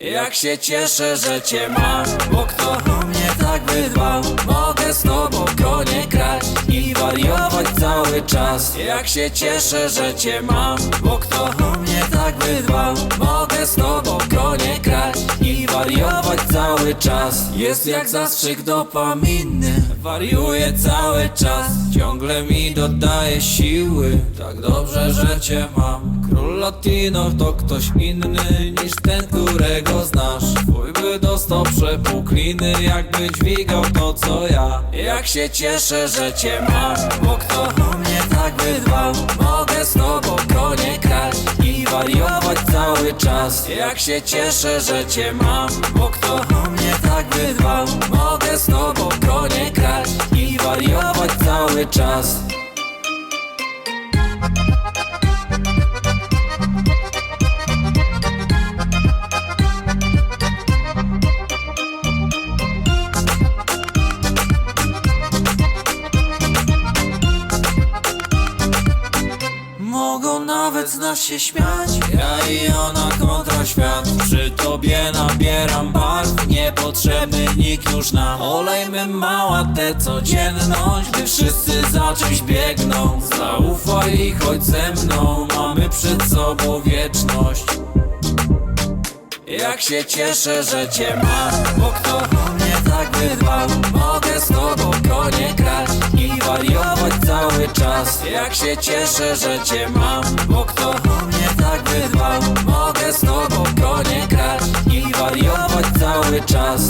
Jak się cieszę, że cię mam Bo kto o mnie tak wydbał? Mogę z tobą konie kraść I wariować cały czas. Jak się cieszę, że cię mam Bo kto o mnie tak wydbał? Mogę z tobą konie kraść I wariować cały czas. Jest jak zastrzyk dopaminy Wariuję cały czas Ciągle mi dodaje siły. Tak dobrze, że cię mam. Król Latino to ktoś inny Niż ten, którego znasz. Twój by dostał przepukliny Jakby dźwigał to co ja. Jak się cieszę, że cię mam Bo kto o mnie tak wydbał? Mogę z tobą konie kraść I wariować cały czas. Jak się cieszę, że cię mam Bo kto o mnie tak wydbał czas. Mogą nawet z nas się śmiać. Ja i ona kontra świat Przy tobie nabieram barw Niepotrzebny nikt już nam. Olejmy mała tę codzienność Gdy wszyscy za czymś biegną. Zaufaj i chodź ze mną Mamy przed sobą wieczność. Jak się cieszę, że cię mam Bo kto mnie tak wydbał Mogę z tobą konie kraść I wariować cały czas. Jak się cieszę, że cię mam Bo kto mnie cały czas